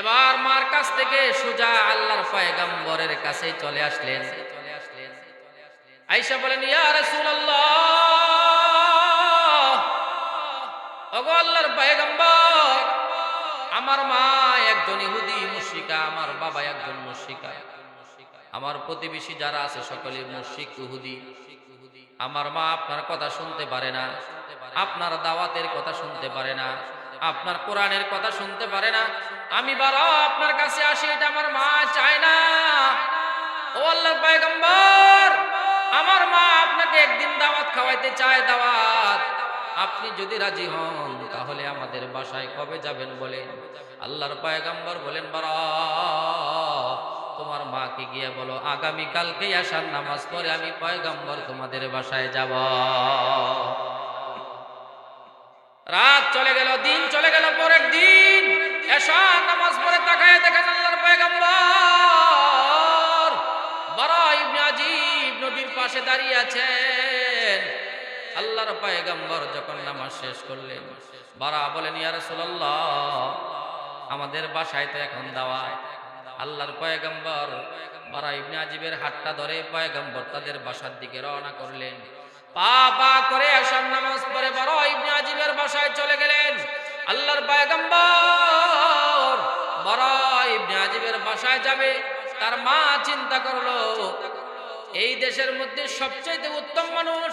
এবার মার কাছ থেকে সুজা আল্লাহর পয়গম্বরের কাছে চলে আসলেন। আইসা বলেন, ইয়া আল্লাহর পয়গম্বর, আমার মা একজন ইহুদি মুশরিকা, আমার বাবা একজন মুশরিকা। আমার প্রতিবেশী যারা আছে সকলে মুশরিক ইহুদি। আমার মা আপনার কথা শুনতে পারে না, আপনার দাওয়াতের কথা শুনতে পারে না, আপনার কোরআনের কথা শুনতে পারে না আমি বারো, আপনার কাছে আসি, এটা আমার মা চায় না। ও আল্লাহর পায়গম্বর, আমার মা আপনাকে একদিন দাওয়াত খাওয়াইতে চায়, দাওয়াত। আপনি যদি রাজি হন, তাহলে আমাদের বাসায় কবে যাবেন বলেন? আল্লাহর পয়গম্বর বলেন, বারা, তোমার মাকে গিয়ে বলো, আগামী কালকে আসার নামাজ পড়ে আমি পয়গম্বর তোমাদের বাসায় যাব। রাত চলে গেল, দিন চলে গেল, পরের দিন নামাজ দেখেন আল্লাহর নবীর পাশে দাঁড়িয়ে আছেন। যখন শেষ বারা বলেন আমাদের বাসায় তো এখন দাওয়াত আল্লাহর পয়গম্বর বারা ইবনে আজিবের হাতটা ধরে পয়গম্বর তাদের বাসার দিকে রওনা করলেন। পা পা করে আসার নামাজ পড়ে বড় ইবনে আজিবের বাসায় চলে গেলেন। আল্লাহর পয়গম্বর বড় ইবনে আজিবের বাসায় যাবে, তার মা চিন্তা করল, এই দেশের মধ্যে সবচেয়ে উত্তম মানুষ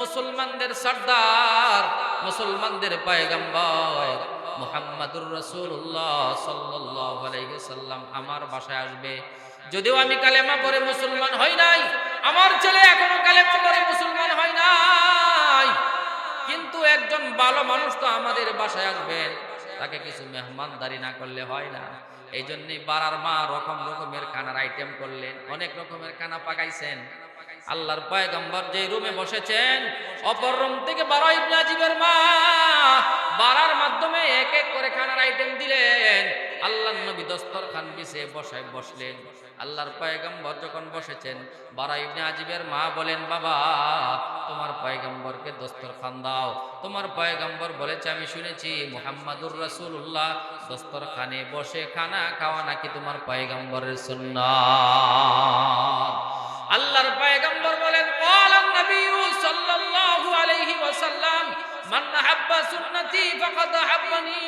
মুসলমানদের সর্দার, মুসলমানদের পয়গম্বর মোহাম্মদুর রসুল্লাহ সাল্লাম আমার বাসায় আসবে। যদিও আমি কালেমা পড়ে মুসলমান হই নাই, আমার ছেলে এখনও কালেমা পরে মুসলমান হয় নাই কিন্তু একজন ভালো মানুষ তো আমাদের বাসায় আসবে। তাকে কিছু মেহমানদারি না করলে হয় না। এই জন্যই বাড়ার মা রকম রকমের খানার আইটেম করলেন। অনেক রকমের খানা পাকাইছেন। আল্লাহর পয়গম্বর যে রুমে বসেছেন, অপর রুম থেকে বারো ইবনে আজিবের মা বাড়ার মাধ্যমে এক এক করে খানার আইটেম দিলেন। আল্লাহ নবী দস্তরখান বিছে বসায় বসলেন। আল্লাহর পয়গম্বর যখন বসেছেন, বারা ইবনে আজিবের মা বলেন, বাবা, তোমার পয়গম্বরকে দস্তর খান দাও। তোমার পয়গম্বর বলেছে, আমি শুনেছি মুহাম্মাদুর রাসূলুল্লাহ দস্তরখানে বসে খানা খাওয়া নাকি তোমার পয়গম্বরের সুন্নাত? আল্লাহর পয়গম্বর মান আহাব্বা সুন্নতি ফাকাদ আহাব্বানি,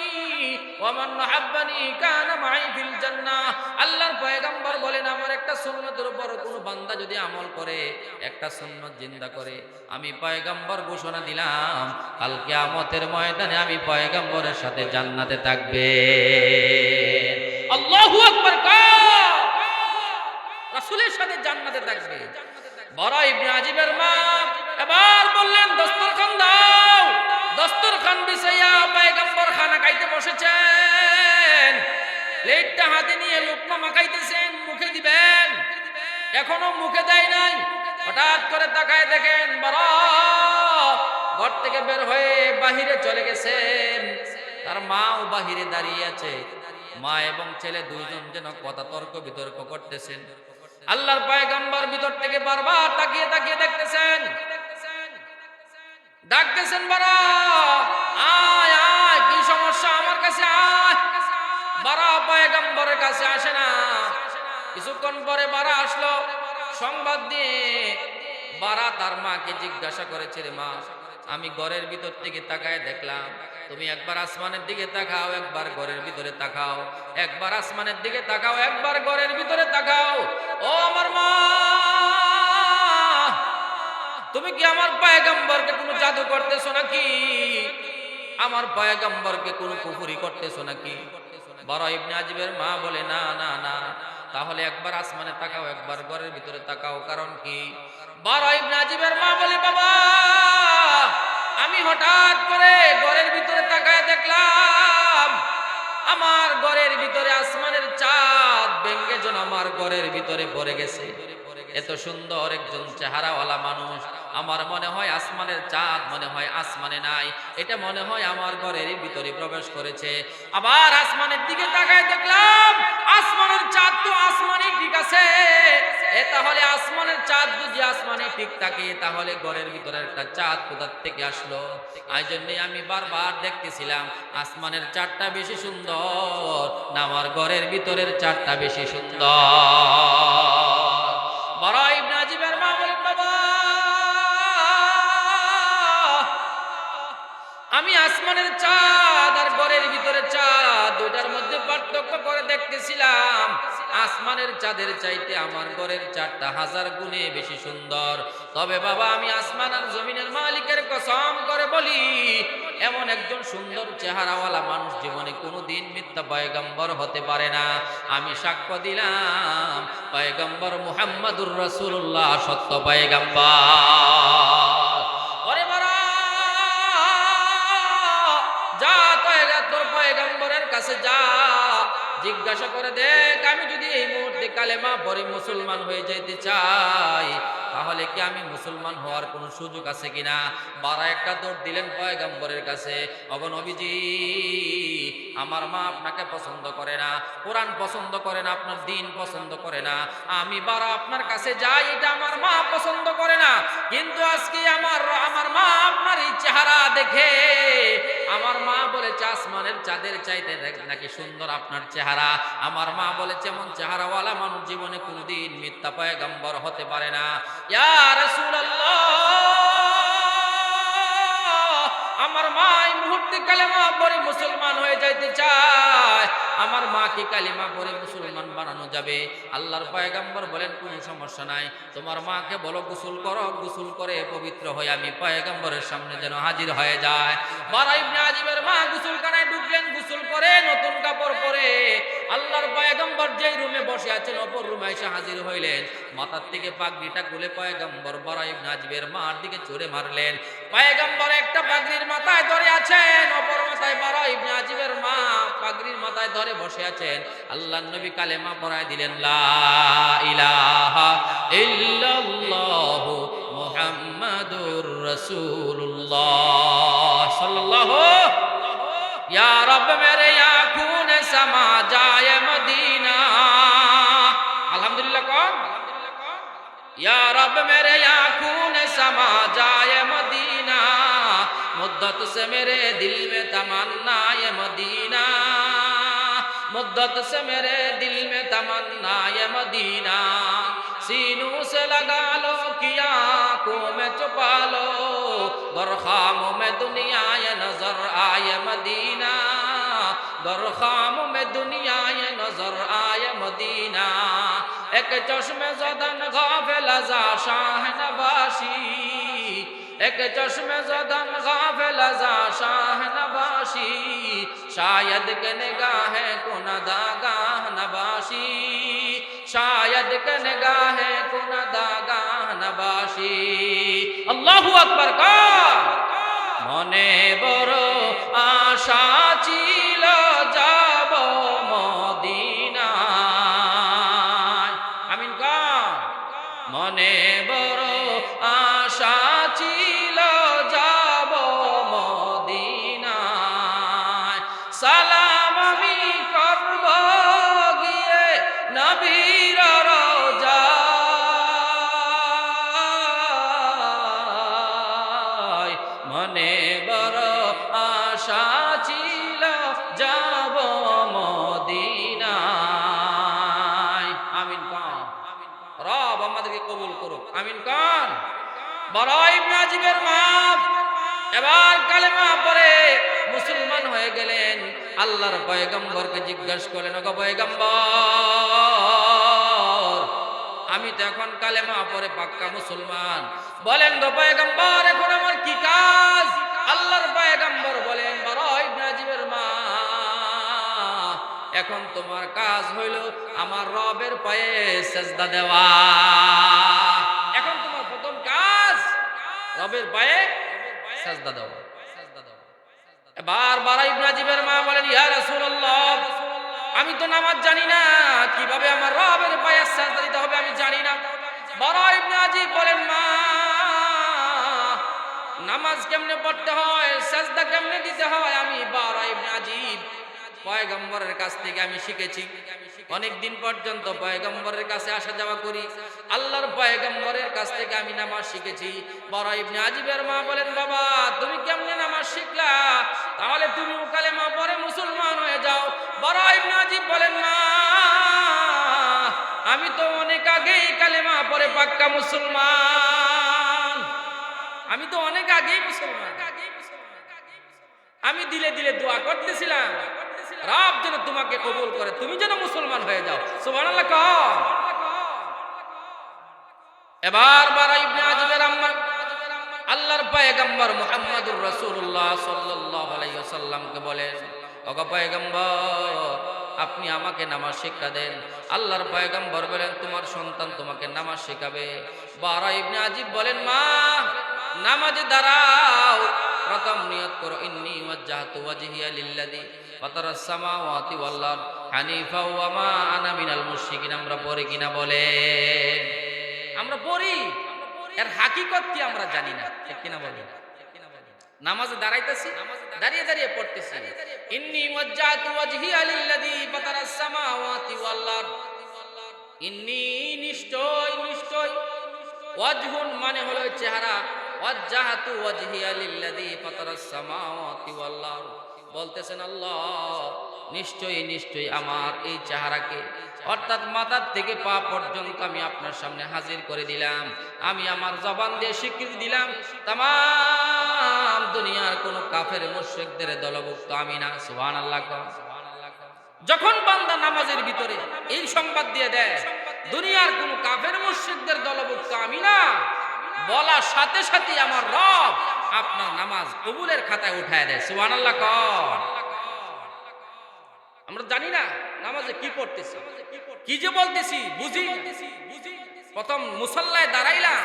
ওয়া মান আহাব্বানি কানা মাই ফিল জান্নাহ। আল্লাহর পয়গম্বর বলেন, আমার একটা সুন্নতের উপর কোনো বান্দা যদি আমল করে, একটা সুন্নত জিন্দা করে, আমি পয়গম্বর ঘোষণা দিলাম, কাল কিয়ামতের ময়দানে আমি পয়গম্বরের সাথে জান্নাতে থাকবে। আল্লাহু আকবার রাসূলের সাথে জান্নাতে থাকবে। বড় ইবনে আজিবের মা এবার বললেন, দস্তরখান দাও। দস্তরখান বিছাইয়া পয়গম্বর খানা খাইতে বসেছেন। প্লেটটা হাতে নিয়ে লোকমা মাখাইতেছেন, মুখে দিবেন। এখনও মুখে দেয় নাই। হঠাৎ করে তাকায় দেখেন বড় ঘর থেকে বের হয়ে বাহিরে চলে গেছেন। তার মাও বাহিরে দাঁড়িয়ে আছে। মা এবং ছেলে দুইজন যেন কথা তর্ক বিতর্ক করতেছেন। আল্লাহর পয়গম্বর ভিতর থেকে বারবার তাকিয়ে তাকিয়ে দেখতেছেন। ডাকতেছেন বারা। আয় আয়, কি সমস্যা? আমার কাছে আয়। বারা পয়গম্বরের কাছে আসে না। কিছুক্ষণ পরে বারা আসলো। সংবাদ দিয়ে বারা তার মাকে জিজ্ঞাসা করেছে, রে মা, আমি ঘরের ভিতর থেকে তাকায় দেখলাম। তুমি একবার আসমানের দিকে তাকাও, একবার ঘরের ভিতরে তাকাও। একবার আসমানের দিকে তাকাও, একবার ঘরের ভিতরে তাকাও। ও আমার মা তুমি কি আমার পয়গম্বরকে কোনো জাদু করতেছো নাকি? আমার পয়গম্বরকে কোনো কুফুরি করতেছো নাকি? বড় ইবনে আজিবের মা বলে, না না না, তাহলে একবার আসমানে তাকাও, একবার ঘরের ভিতরে তাকাও। কারণ কি? বড় ইবনে আজিবের মা বলে, বাবা, আমি হঠাৎ করে ঘরের ভিতরে তাকায় দেখলাম, আমার ঘরের ভিতরে আসমানের চাঁদ ভেঙ্গে যেন আমার ঘরের ভিতরে পড়ে গেছে। এত সুন্দর একজন চেহারাওয়ালা মানুষ আমার মনে হয় আসমানের চাঁদ, মনে হয় আসমানে নাই। এটা মনে হয় আমার ঘরের ভিতরে প্রবেশ করেছে। আবার আসমানের দিকে তাকায় দেখলাম, আসমানের চাঁদ তো আসমানই ঠিক আছে। এ তাহলে আসমানের চাঁদ যদি আসমানে ঠিক থাকে, তাহলে ঘরের ভিতরে একটা চাঁদ কোথার থেকে আসলো? এই জন্যে আমি বারবার দেখতেছিলাম, আসমানের চাঁদটা বেশি সুন্দর না আমার ঘরের ভিতরের চাঁদটা বেশি সুন্দর। বড় আমি আসমানের চাঁদ আর ঘরের ভিতরে চাঁদ, দুইটার মধ্যে পার্থক্য করে দেখতেছিলাম। আসমানের চাঁদের চাইতে আমার ঘরের চাঁদটা হাজার গুণে বেশি সুন্দর। তবে বাবা, আমি আসমান আর জমিনের মালিকের কসম করে বলি, এমন একজন সুন্দর চেহারাওয়ালা মানুষ জীবনে কোনোদিন মিথ্যা পয়গম্বর হতে পারে না। আমি সাক্ষ্য দিলাম, পয়গম্বর মুহাম্মাদুর রাসূলুল্লাহ সত্য পয়গম্বর। জিজ্ঞাসা করে, দেখ, আমি যদি এই মুহূর্তে কালেমা পরে মুসলমান হয়ে যেতে চাই, তাহলে কি আমি মুসলমান হওয়ার কোনো সুযোগ আছে কিনা? বারা একটা দৌড় দিলেন পয়গম্বরের কাছে অগনবীজি আমার মা আপনাকে পছন্দ করে না, কোরআন পছন্দ করে না, আপনার দিন পছন্দ করে না। আমি বারা আপনার কাছে যাই, এটা আমার মা পছন্দ করে না। কিন্তু আজকে আমার আমার মা আপনার এই চেহারা দেখে আমার মা বলেছে, আসমানের চাঁদের চাইতে নাকি সুন্দর আপনার চেহারা। আমার মা বলেছে, এমন চেহারাওয়ালা মানুষ জীবনে কোনোদিন মিথ্যা পয়গম্বর হতে পারে না। ইয়া রাসূলুল্লাহ! এই কালেমা পরে মুসলমান হয়ে যাইতে চায়। আমার মা কি কালিমা পরে মুসলমান বানানো যাবে। আল্লাহর পায়গাম্বর বলেন, কোনো সমস্যা নাই। তোমার মাকে বলো, গোসল করো। গোসল করে পবিত্র হয়ে আমি পায়গাম্বরের সামনে যেন হাজির হয়ে যায় বারা ইবনে আজিবের মা গুসুল কানায় ঢুকলেন। যেই রুমে বসে আছেন, অপর রুমে এসে হাজির হইলেন। মাথার থেকে পাগড়িটা খুলে পয়গম্বর বড় নাজবের মার দিকে চড়ে মারলেন। পয়গম্বর একটা পাগড়ির মাথায় ধরে আছেন, অপর মাথায় বরাইব নাজিবের মা পাগড়ির মাথায় ধরে বসে আছেন। আল্লাহ নবী কালেমা পড়ায় দিলেন, লা ইলাহা রব মেরে আখুন সমা, যায় মদি یا رب میرے یا خون سما جائے مدینہ، مدت سے میرے دل میں تمنا یہ مدینہ۔ مدت سے میرے دل میں تمنا یہ مدینہ۔ سینوں سے لگا لو کیا کو میں چھپا لو، برخاموں میں دنیا یہ نظر آئے مدینہ۔ برخاموں میں دنیا یہ نظر آئے مدینہ۔ ایک چشم زدہ غافل ازا شاہ نباشی ایک چشم زدن غافل ازا شاہ نباشی شاید کہ نگاہ کن داگاہ نباشی شاید کہ نگاہ کن داگاہ نباشی اللہ اکبر کا مونے برو آشا চি বড় ইবনে মা এবার কালেমা পরে মুসলমান হয়ে গেলেন। আল্লাহর পয়গম্বরকে জিজ্ঞাসা করলেন, ওগো পয়গম্বর, আমি তো এখন কালেমা পরে পাক্কা মুসলমান। বলেন, গো পয়গম্বর, এখন আমার কি কাজ? আল্লাহর পয়গম্বর বলেন বড় ইবনে আজিবের মা এখন তোমার কাজ হইল আমার রবের পায়ে সেজদা দেওয়া। রবের পায়ে সেজদা দেওয়া এবার বারা ইবনে আজিবের মা বলেন, ইয়া রাসূলুল্লাহ, আমি তো নামাজ জানি না, কীভাবে আমার রবের পায়ে সেজদা দিতে হবে আমি জানি না। বারা ইবনে আজিব বলেন, মা, নামাজ কেমনে পড়তে হয়, সেজদা কেমনে দিতে হয়? আমি বারা ইবনে আজিব পয়গম্বরের কাছ থেকে আমি শিখেছি। অনেক দিন পর্যন্ত পয়গম্বরের কাছে আসা যাওয়া করি। আল্লাহর পয়গম্বরের কাছ থেকে আমি নামাজ শিখেছি। বড় ইবনে আজিবের মা বলেন, বাবা, তুমি কেমনে নামাজ শিখলা? তাহলে তুমি কালেমা পরে মুসলমান হয়ে যাও। বড় ইবনে আজিব বলেন, মা, আমি তো অনেক আগেই কালেমা পরে পাক্কা মুসলমান। আমি তো অনেক আগেই মুসলমান। আমি দিলে দিলে দোয়া করতেছিলাম। রব যেন তোমাকে কবুল করে, তুমি যেন মুসলমান হয়ে যাও। সুবহানাল্লাহ এবার বারা ইবনে আম্মা, আল্লাহর পয়গম্বর মুহাম্মদুর রাসূলুল্লাহ সাল্লাল্লাহু আলাইহি ওয়াসাল্লামকে বলেন, ওগো পয়গম্বর, আপনি আমাকে নামাজ শিক্ষা দেন। আল্লাহর পয়গম্বর বলেন, তোমার সন্তান তোমাকে নামাজ শেখাবে। বারা ইবনে আজিব বলেন, মা, নামাজে দাঁড়াও প্রথম নিয়ত করো, ইন্নি ওয়াজ্জাহতু ওয়াজহিয়া লিল্লাযী ফাতারাস সামাওয়াতি ওয়াল আরদ হানিফা ওয়া মা আনা মিনাল মুশরিকিন। আমরা পড়ে কিনা বলেন? আমরা পড়ি। এর হাকিকত কি আমরা জানি না। ঠিক কিনা বলি নামাজে দাঁড়াইতেছি, দাঁড়িয়ে দাঁড়িয়ে পড়তেছি। ইন্নি ওয়াজ্জাহতু ওয়াজহিয়া লিল্লাযী ফাতারাস সামাওয়াতি ওয়াল আরদ। ইন্নি নিশ্চয় নিশ্চয়। ওয়াজহুন মানে হলো চেহারা। ওয়াজ্জাহাতু ওয়াজহিয়া লিল্লাযী ফাতারাস সামাওয়াতি ওয়াল আরদ। বলতেছেন, আল্লাহ, নিশ্চয়ই নিশ্চয়ই আমার এই চেহারাকে, অর্থাৎ মাথার থেকে পা পর্যন্ত আমি আপনার সামনে হাজির করে দিলাম। আমি আমার জবান দিয়ে স্বীকৃতি দিলাম তাম দুনিয়ার কোনো কাফের মুশরিকদের দলভুক্ত আমি না। সুবহানাল্লাহ সুবহানাল্লাহ যখন বান্দা নামাজের ভিতরে এই সংবাদ দিয়ে দেয়, দুনিয়ার কোন কাফের মুশরিকদের দলভুক্ত আমি না। বলার সাথে সাথে আমার রব আপনার নামাজ কবুলের খাতায় উঠায় দেয়। সুবহানাল্লাহ কর। আমরা জানি না নামাজে কি পড়তেছি। কি যে বলতেছি বুঝি। প্রথম মুসল্লায় দাঁড়াইলাম,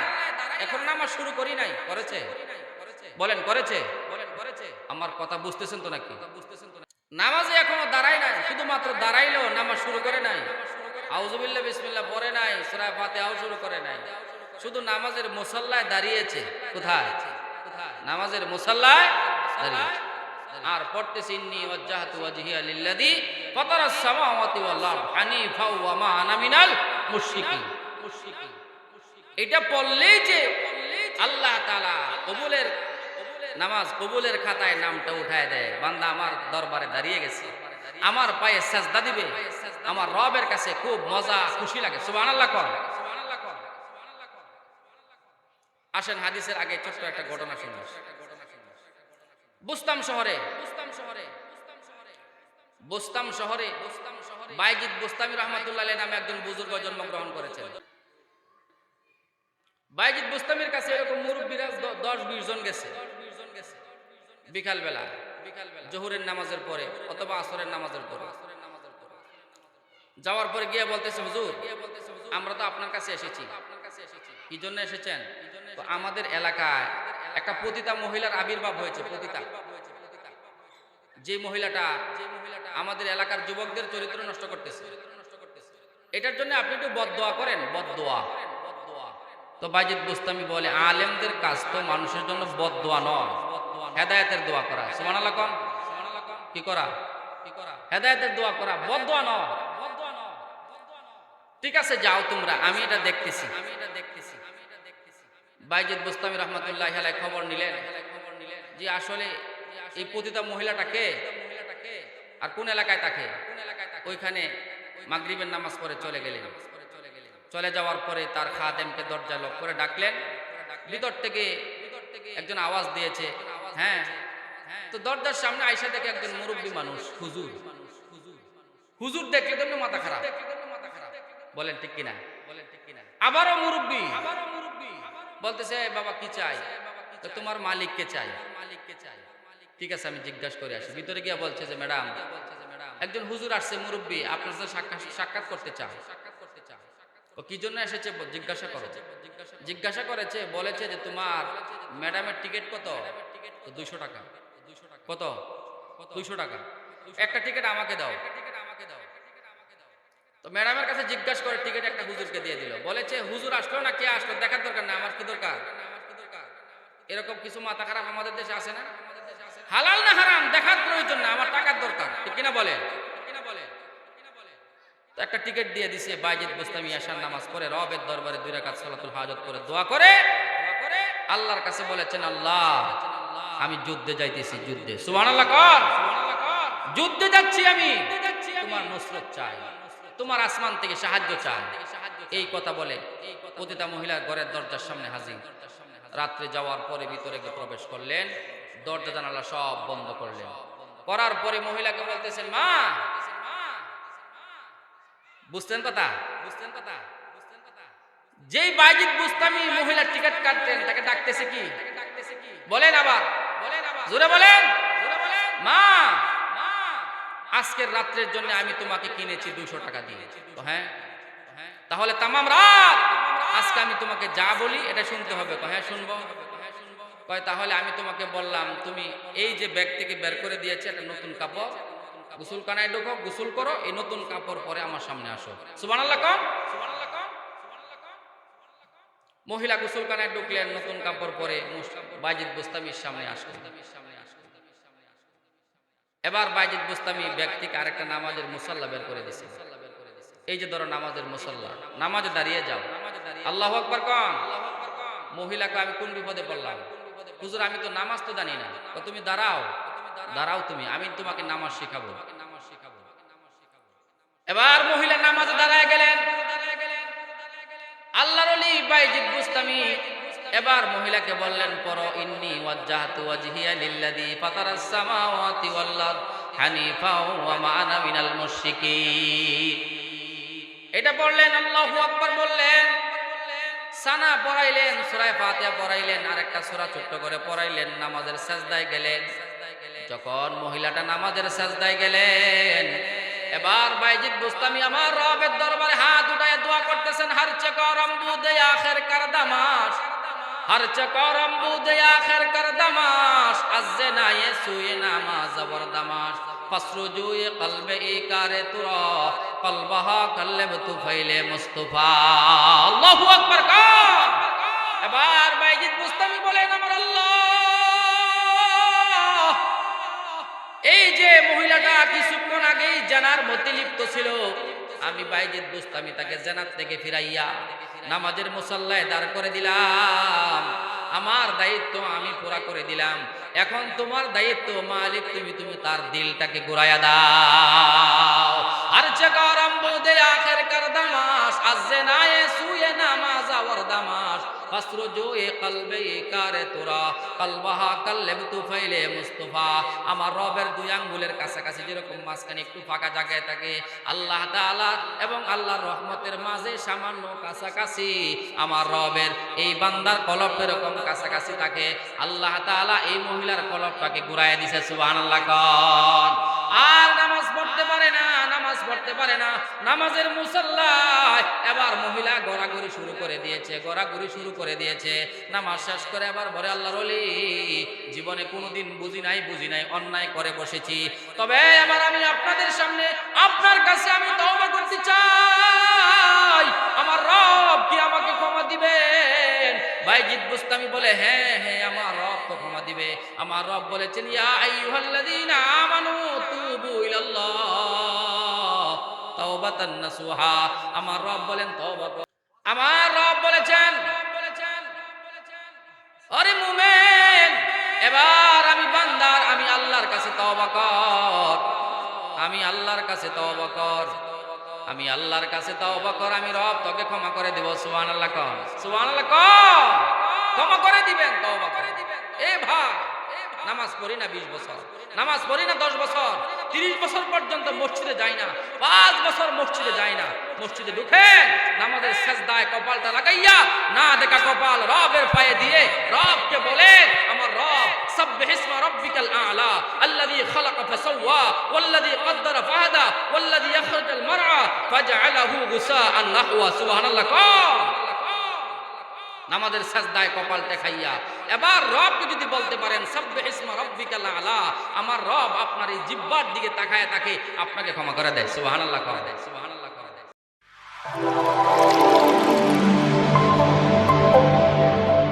এখন নামাজ শুরু করি নাই। করেছে? বলেন করেছে? বলেন করেছে আমার কথা বুঝতেছেন তো নাকি? বুঝতেছেন তো নামাজে এখনও দাঁড়াই নাই, শুধুমাত্র দাঁড়াইলেও নামাজ শুরু করে নাই। আউজুবিল্লাহ বিসমিল্লা পড়ে নাই, সূরা ফাতিহাও শুরু করে নাই। শুধু নামাজের মুসল্লায় দাঁড়িয়েছে। কোথায়? নামাজের মুসল্লায় আর পড়তেছি, ইন্নি ওয়াজ্জাহতু ওয়াজহিয়া লিল্লাযী ফাতারাস সামাওয়াতি ওয়াল আরদ হানিফা ওয়া মা আনা মিনাল মুশরিকিন এটা পড়লেই যে আল্লাহ তাআলা কবুলের নামাজ কবুলের খাতায় নামটা উঠায় দেয়। বান্দা আমার দরবারে দাঁড়িয়ে গেছে। আমার পায়ে সাজদা দিবে। আমার রবের কাছে খুব মজা, খুশি লাগে। সুবহানাল্লাহ কর। আসেন, হাদিসের আগে ছোট্ট একটা ঘটনা শুনি। বুস্তাম শহরে বুস্তাম শহরে বুস্তাম শহরে বাইজিদ বুস্তামি রহমাতুল্লাহ নামে একজন বুজুর্গ জন্মগ্রহণ করেছেন। বাইজিদ বুস্তামির কাছে এরকম মুরব্বীরা দশ বিশ জন গেছে। বিকাল বেলা জহুরের নামাজের পরে অথবা আসরের নামাজের পরে। যাওয়ার পরে গিয়ে বলতেছে, হুজুর, আমরা তো আপনার কাছে এসেছি। কি জন্য এসেছেন? তো আমাদের এলাকায় একটা পতিতা মহিলার আবির্ভাব হয়েছে পতিতা যে মহিলাটা আমাদের এলাকার যুবকদের চরিত্র নষ্ট করতেছে। এটার জন্য আপনি একটু বদদোয়া করেন, বদদোয়া। তো বাইজিদ বুস্তামি বলে, আলেমদের কাজ তো মানুষের জন্য বদদোয়া নয়, হেদায়েতের দোয়া করা। সুবহানাল্লাহ কন কি করা? হেদায়েতের দোয়া করা, বদদোয়া নয়। ঠিক আছে, যাও তোমরা আমি এটা দেখতেছি আমি এটা দেখতেছি। বাইজিদ বুস্তামি রহমতুল্লাহ আলাই খবর নিলেন যে আসলে এই পতিতা মহিলাটাকে আর কোন এলাকায় তাকে? ওইখানে মাগরিবের নামাজ পড়ে চলে গেলেন। চলে যাওয়ার পরে তার খাদেমকে দরজা লক করে ডাকলেন। ভিতর থেকে একজন আওয়াজ দিয়েছে হ্যাঁ। তো দরজার সামনে আইসা দেখে একজন মুরব্বী মানুষ, হুজুর। হুজুর দেখলে তো মাথা খারাপ। বলেন ঠিক কিনা বলেন, ঠিক কিনা? আবারও মুরব্বী। বলতেছে বাবা কি চাই? তো তোমার মালিককে চাই। মালিককে চাই। ঠিক আছে আমি জিজ্ঞাসা করে আসি। ভিতরে গিয়ে বলছে যে ম্যাডাম একজন হুজুর আসছে মুরব্বী আপনার সাথে সাক্ষাৎ করতে চাও ও কি জন্য এসেছে জিজ্ঞাসা করো। জিজ্ঞাসা করেছে বলেছে যে তোমার ম্যাডামের টিকিট কত? দুইশো টাকা। কত? দুইশো টাকা। একটা টিকিট আমাকে দাও। তো ম্যাডামের কাছে জিজ্ঞাসা করে টিকিট একটা হুজুরকে দিয়ে দিল। বলেছে, হুজুর আসলো না? কে আসলো? দেখার দরকার না, আমার কি দরকার? এরকম কিছু মাথা খারাপ আমাদের দেশে আছে না? হালাল না হারাম? দেখার প্রয়োজন না, আমার টাকার দরকার। ঠিক কিনা বলে একটা টিকিট দিয়ে দিছে, বাইজিদ বুস্তামি আসার নামাজ পড়ে, রবের দরবারে দুই রাকাত সালাতুল হাজত করে দোয়া করে। আল্লাহর কাছে বলেছেন, আল্লাহ, আমি যুদ্ধে যাইতেছি, যুদ্ধে। সুবহানাল্লাহ কর। যুদ্ধে যাচ্ছি আমি। তোমার নুসরত চাই। তোমার আসমান থেকে সাহায্য চাই এই কথা বলে প্রতিটা মহিলার ঘরের দরজার সামনে হাজির। রাত্রে যাওয়ার পরে ভিতরে গিয়ে প্রবেশ করলেন। দরজা জানালা সব বন্ধ করলেন। করার পরে মহিলাকে বলতেছেন, মা! বুঝতেন কথা? বুঝতেন কথা যেই বাইজিদ বুস্তামি মহিলার টিকিট কাটতেন, তাকে ডাকতেছে কি? বলেন আবার। বলেন আবার জোরে বলেন জোরে বলেন। মা! আজকের রাত্রের জন্য আমি তোমাকে কিনেছি দুশো টাকা দিয়ে। হ্যাঁ? তাহলে তামাম রাত আজকে আমি তোমাকে যা বলি এটা শুনতে হবে। হ্যাঁ শুনব? তাহলে আমি তোমাকে বললাম, তুমি এই যে ব্যাগ থেকে বের করে দিয়েছে একটা নতুন কাপড় গোসল কানায় ঢোকো, গোসল করো, এই নতুন কাপড় পরে আমার সামনে আসো। সুবহানাল্লাহ কম? মহিলা গোসল কানায় ঢুকলেন, নতুন কাপড় পরে বাইজিদ বুস্তামির সামনে আসলেন। এবার বাইজিদ বুস্তামি ব্যক্তিকে আরেকটা নামাজের মুসল্লা বের করে দিছে। এই যে ধরো নামাজের মুসল্লা, নামাজে দাঁড়িয়ে যাও। আল্লাহ আকবার কন। মহিলাকে আমি কোন বিপদে পড়লাম? হুজুর, আমি তো নামাজ তো জানি না। তুমি দাঁড়াও। দাঁড়াও তুমি, আমি তোমাকে নামাজ শিখাবো। এবার মহিলা নামাজে দাঁড়ায় গেলেন। আল্লাহর বাইজিদ বুস্তামি এবার মহিলাকে বললেন, পর ইন্নি ওয়াজ্জাহাতু ওয়াজহিয়া লিল্লাযী ফাতারাস সামাওয়াতি ওয়াল আরদ হানিফা ওয়া মা আনা মিনাল এটা বললেন আল্লাহু আকবার বললেন। সানা পড়াইলেন, সূরা ফাতিহা পড়াইলেন, আরেকটা সূরা ছোট্ট করে পড়াইলেন, নামাজের সাজদায় গেলেন। যখন মহিলাটা নামাজের সাজদায় গেলেন, এবার বাইজিদ বুস্তামি আমার রবের দরবারে হাত উঠায় দোয়া করতেছেন, হর চকরম বুদে আখের কর দামাস এই যে মহিলাটা কিছুক্ষণ আগেই জানার মধ্যে লিপ্ত ছিল আমি বাইজিদ বুস্তামি তাকে জানার থেকে ফিরাইয়া নামাজের মুসাল্লায় দাঁড় করে দিলাম। আমার দায়িত্ব আমি পুরা করে দিলাম। এখন তোমার দায়িত্ব মালিক, তুমি তুমি তার দিলটাকে ঘুরাইয়া দাও। আর এ কলবে কারে তোরা? কলবাহা কল্লেব মুস্তফা। আমার রবের দুই আঙ্গুলের কাছাকাছি যেরকম মাঝখানে একটু ফাঁকা জায়গায় থাকে, আল্লাহ এবং রহমতের মাঝে সামান্য কাছাকাছি আমার রবের এই বান্দার কলব এরকম কাছাকাছি থাকে। আল্লাহ তাআলা এই মহিলার কলবটাকে ঘুরাইয়া দিছে, সুবহানাল্লাহ কন। আর নামাজ পড়তে পারে না। নামাজের মুসল্লায় এবার মহিলা গড়াগড়ি শুরু করে দিয়েছে, গড়াগড়ি শুরু করে দিয়েছে। নামাজ শেষ করে এবার বলে, আল্লাহর অলি জীবনে কোনোদিন বুঝি নাই বুঝি নাই, অন্যায় করে বসেছি। তবে এবার আমি আপনাদের সামনে, আপনার কাছে আমি তওবা করতে চাই। আমার রব কি আমাকে ক্ষমা দিবেন? বাইজিদ বুস্তামি বলে হ্যাঁ হ্যাঁ আমার রব তো ক্ষমা দিবে। আমার রব বলেছেন, ইয়া আমানু তুবু ইলাল্লাহ। তাওবাতান নাসুহা আমার রব বলেন, তওবা আমার রব বলেছেন আরে মুমেন, এবার আমি বান্দার, আমি আল্লাহর কাছে তওবা কর। আমি আল্লাহর কাছে তওবা কর। আমি আল্লাহর কাছে তওবা কর। আমি রব, তোকে ক্ষমা করে দেব, সুবহানাল্লাহ কর। সুবহানাল্লাহ কর। ক্ষমা করে দিবেন, তওবা করে। দিবেন এ ভাই। নামাজ পড়ি না বিশ বছর। নামাজ পড়ি না দশ বছর। তিরিশ বছর পর্যন্ত মসজিদে যাই না। পাঁচ বছর মসজিদে যাই না। মসজিদে ঢুকে নামাজের সেজদায় কপালটা লাগাইয়া, না দেখা কপাল রবের পায়ে দিয়ে রবকে বলে, আমার রব, সাব্বিহ ইসমা রব্বিকাল আলা, আল্লাযী খালাকা ফাসাওয়া, ওয়াল্লাযী কদ্দারা ফাহাদা, ওয়াল্লাযী ইখরাজাল মারআ, ফাজআলাহু গুসাআন নাহওয়া। সুবহানাল্লাহ কও নামাজের সাজদায় কপাল দেখাইয়া এবার রবকে যদি বলতে পারেন, সব্বে ইসমা রব্বিকাল আলা আমার রব আপনার এই জিব্বার দিকে তাকায় তাকে আপনাকে ক্ষমা করে দেয়। সুবহানাল্লাহ করে দেয়। সুবহানাল্লাহ করে দেয়।